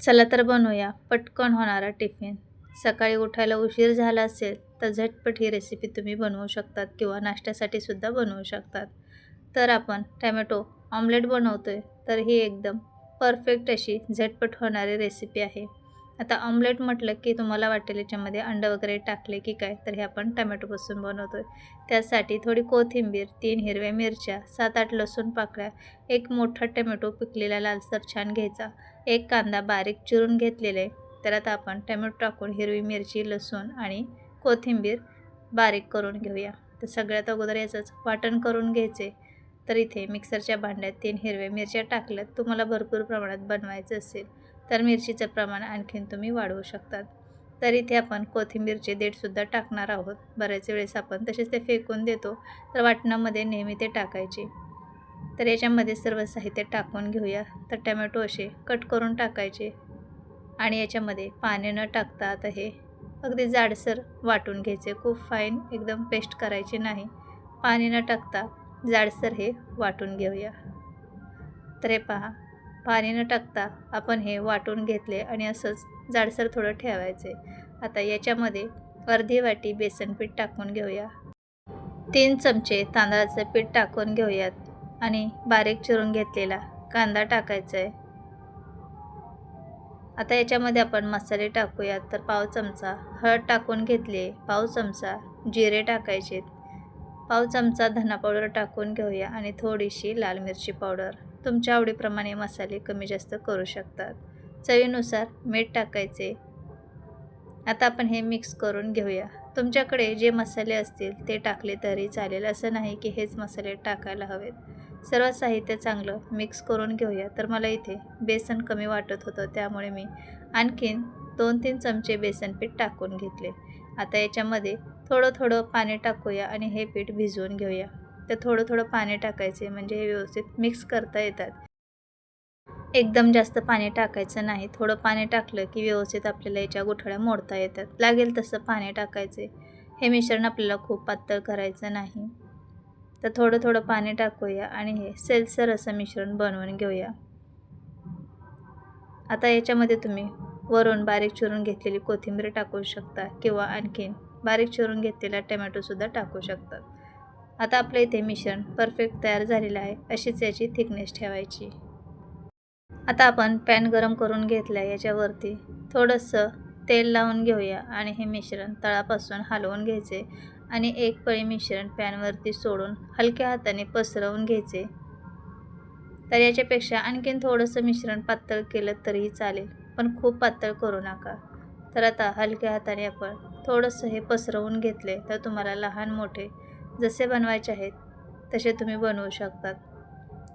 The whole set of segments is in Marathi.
चला तर बनवूया. पटकन होणारा टिफिन. सकाळी उठायला उशीर झाला असेल तर झटपट ही रेसिपी तुम्ही बनवू शकतात किंवा नाश्त्यासाठी सुद्धा बनवू शकतात. तर आपण टॅमॅटो ऑमलेट बनवतो आहे तर ही एकदम परफेक्ट अशी झटपट होणारी रेसिपी आहे. आता ऑमलेट म्हटलं की तुम्हाला वाटेल याच्यामध्ये अंडं वगैरे टाकले की काय? तर हे आपण टमॅटोपासून बनवतो आहे त्यासाठी थोडी कोथिंबीर तीन हिरव्या मिरच्या सात आठ लसूण पाकळ्या एक मोठा टमॅटो पिकलेला लालसर छान घ्यायचा. एक कांदा बारीक चिरून घेतलेले. तर आता आपण टमॅटो टाकून हिरवी मिरची लसूण आणि कोथिंबीर बारीक करून घेऊया. तर सगळ्यात अगोदर याचंच वाटण करून घ्यायचे. तर इथे मिक्सरच्या भांड्यात तीन हिरव्या मिरच्या टाकल्यात. तुम्हाला भरपूर प्रमाणात बनवायचं असेल. तर मिरचीचं प्रमाण आणखीन तुम्ही वाढवू शकतात. तर इथे आपण कोथिंबीरचे देठसुद्धा टाकणार आहोत. बऱ्याच वेळेस आपण तसेच ते फेकून देतो तर वाटणामध्ये नेहमी ते टाकायचे. तर याच्यामध्ये सर्व साहित्य टाकून घेऊया. तर टमॅटो असे कट करून टाकायचे आणि याच्यामध्ये पाणी न टाकता आता हे अगदी जाडसर वाटून घ्यायचे. खूप फाईन एकदम पेस्ट करायचे नाही. पाणी न टाकता जाडसर हे वाटून घेऊया. तर हे पहा. पाणी न टाकता आपण हे वाटून घेतले आणि असंच जाडसर थोडं ठेवायचे. आता याच्यामध्ये अर्धी वाटी बेसन पीठ टाकून घेऊया. तीन चमचे तांदळाचं पीठ टाकून घेऊयात आणि बारीक चिरून घेतलेला कांदा टाकायचा आहे आता याच्यामध्ये आपण मसाले टाकूयात तर पाव चमचा हळद टाकून घेतली पाव चमचा जिरे टाकायचे पाव चमचा धना पावडर टाकून घेऊया आणि थोडीशी लाल मिरची पावडर. तुमच्या आवडीप्रमाणे मसाले कमी जास्त करू शकतात. चवीनुसार मीठ टाकायचे. आता आपण हे मिक्स करून घेऊया. तुमच्याकडे जे मसाले असतील ते टाकले तरी चालेल. असं नाही की हेच मसाले टाकायला हवेत. सर्व साहित्य चांगलं मिक्स करून घेऊया. तर मला इथे बेसन कमी वाटत होतं त्यामुळे मी आणखीन दोन तीन चमचे बेसन पीठ टाकून घेतले. आता याच्यामध्ये थोडं थोडं पाणी टाकूया आणि हे पीठ भिजवून घेऊया. तर थोडं थोडं पाणी टाकायचे म्हणजे हे व्यवस्थित मिक्स करता येतात. एकदम जास्त पाणी टाकायचं नाही. थोडं पाणी टाकलं की व्यवस्थित आपल्याला याच्या गुठळ्या मोडता येतात. लागेल तसं पाणी टाकायचे. हे मिश्रण आपल्याला खूप पातळ करायचं नाही. तर थोडं थोडं पाणी टाकूया आणि हे सेलसर असं मिश्रण बनवून घेऊया. आता याच्यामध्ये तुम्ही वरून बारीक चिरून घेतलेली कोथिंबीर टाकू शकता किंवा आणखीन बारीक चिरून घेतलेला टमॅटोसुद्धा टाकू शकतात आता आपलं इथे मिश्रण परफेक्ट तयार झालेलं आहे अशीच याची थिकनेस ठेवायची. आता आपण पॅन गरम करून घेतलं आहे याच्यावरती थोडंसं तेल लावून घेऊया आणि हे मिश्रण तळापासून हलवून घ्यायचे आणि एक पळी मिश्रण पॅनवरती सोडून हलक्या हाताने पसरवून घ्यायचे. तर याच्यापेक्षा आणखीन थोडंसं मिश्रण पातळ केलं तरीही चालेल पण खूप पातळ करू नका. तर आता हलक्या हाताने आपण थोडंसं हे पसरवून घेतले तर तुम्हाला लहान मोठे जसे बनवायचे आहेत तसे तुम्ही बनवू शकतात.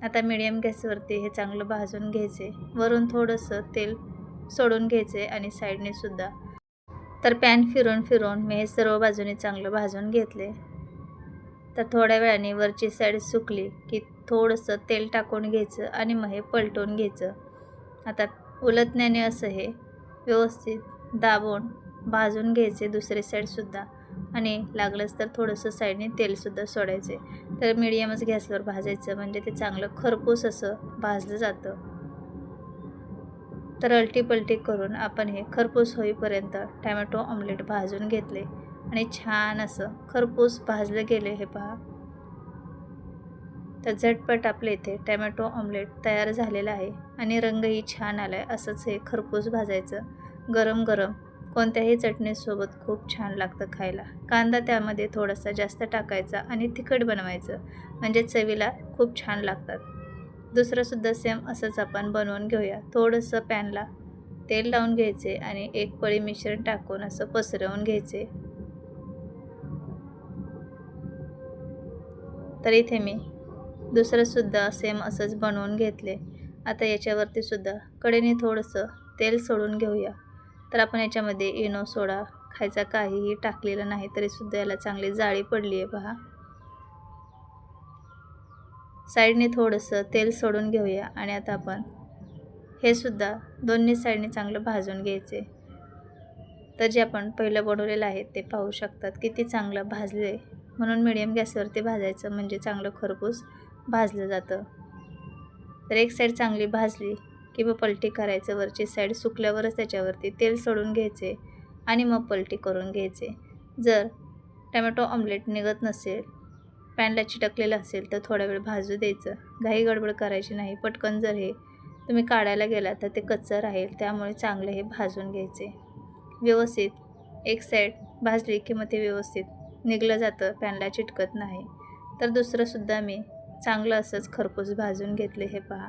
आता मिडियम गॅसवरती हे चांगलं भाजून घ्यायचे. वरून थोडंसं तेल सोडून घ्यायचे आणि साईडने सुद्धा. तर पॅन फिरून फिरून मी हे सर्व बाजूने चांगलं भाजून घेतले. तर थोड्या वेळाने वरची साईड सुकली की थोडंसं तेल टाकून घ्यायचं आणि मग हे पलटून घ्यायचं. आता उलटण्याने असं हे व्यवस्थित दाबून भाजून घ्यायचे दुसरे साईडसुद्धा आणि लागलंच तर थोडंसं साईडने तेलसुद्धा सोडायचे. तर मिडियमच गॅसवर भाजायचं म्हणजे ते चांगलं खरपूस असं भाजलं जातं. तर अलटीपलटी करून आपण हे खरपूस होईपर्यंत टॅमॅटो ऑमलेट भाजून घेतले. आणि छान असं खरपूस भाजलं गेले हे पहा. तर झटपट आपले इथे टॅमॅटो ऑमलेट तयार झालेलं आहे आणि रंगही छान आला आहे असंच हे खरपूस भाजायचं. गरम गरम कोणत्याही चटणीसोबत खूप छान लागतं खायला. कांदा त्यामध्ये थोडासा जास्त टाकायचा आणि तिखट बनवायचं. म्हणजे चवीला खूप छान लागतात. दुसरंसुद्धा सेम असंच आपण बनवून घेऊया. थोडंसं पॅनला तेल लावून घ्यायचे आणि एक पळी मिश्रण टाकून असं पसरवून घ्यायचे. तर इथे मी दुसरंसुद्धा सेम असंच बनवून घेतले. आता याच्यावरतीसुद्धा कडेने थोडंसं तेल सोडून घेऊया. तर आपण याच्यामध्ये इनो सोडा खायचा काहीही टाकलेला नाही तरीसुद्धा याला चांगली जाळी पडली आहे पहा साईडने थोडंसं तेल सोडून घेऊया आणि आता आपण हे सुद्धा दोन्ही साईडने चांगलं भाजून घ्यायचे. तर जे आपण पहिलं बनवलेलं आहे ते पाहू शकतात किती चांगलं भाजले म्हणून मिडियम गॅसवरती भाजायचं म्हणजे चांगलं खरपूस भाजलं जातं. तर एक साईड चांगली भाजली किंवा पलटी करायचं वरची साईड सुकल्यावरच त्याच्यावरती तेल सोडून घ्यायचे आणि मग पलटी करून घ्यायचे. जर टमॅटो ऑमलेट निघत नसेल पॅनला चिटकलेलं असेल तर थोडा वेळ भाजू द्यायचं. घाई गडबड करायची नाही. पटकन जर हे तुम्ही काढायला गेला तर ते कच्चं राहील त्यामुळे चांगलं हे भाजून घ्यायचे. व्यवस्थित एक साईड भाजली की मग ते व्यवस्थित निघलं जातं पॅनला चिटकत नाही. तर दुसरंसुद्धा मी चांगलं असंच खरपूस भाजून घेतले हे पहा.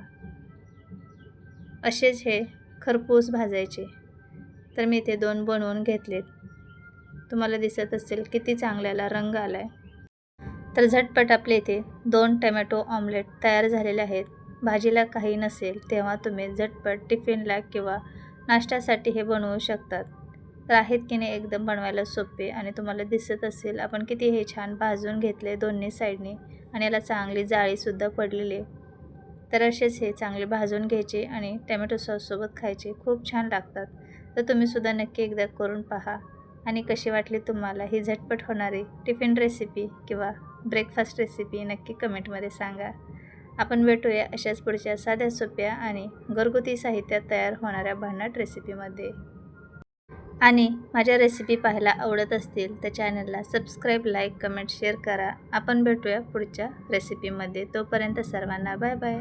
असेच हे खरपूस भाजायचे. तर मी ते दोन बनवून घेतलेत. तुम्हाला दिसत असेल किती चांगल्याला रंग आला आहे तर झटपट आपले इथे दोन टमॅटो ऑमलेट तयार झालेले आहेत. भाजीला काही नसेल तेव्हा तुम्ही झटपट टिफिनला किंवा नाश्त्यासाठी हे बनवू शकतात. तर आहेत की नाही एकदम बनवायला सोपे आणि तुम्हाला दिसत असेल आपण किती हे छान भाजून घेतले दोन्ही साईडने आणि याला चांगली जाळीसुद्धा पडलेली आहे. तर असेच हे चांगले भाजून घ्यायचे आणि टॅमॅटो सॉससोबत खायचे. खूप छान लागतात. तर तुम्हीसुद्धा नक्की एकदा करून पहा. आणि कशी वाटली तुम्हाला? ही झटपट होणारी टिफिन रेसिपी किंवा ब्रेकफास्ट रेसिपी नक्की कमेंटमध्ये सांगा. आपण भेटूया अशाच पुढच्या साध्या सोप्या आणि घरगुती साहित्यात तयार होणाऱ्या भन्नाट रेसिपीमध्ये. आणि माझ्या रेसिपी पाहायला आवडत असतील तर चॅनलला सबस्क्राईब लाईक कमेंट शेअर करा. आपण भेटूया पुढच्या रेसिपीमध्ये तोपर्यंत सर्वांना बाय बाय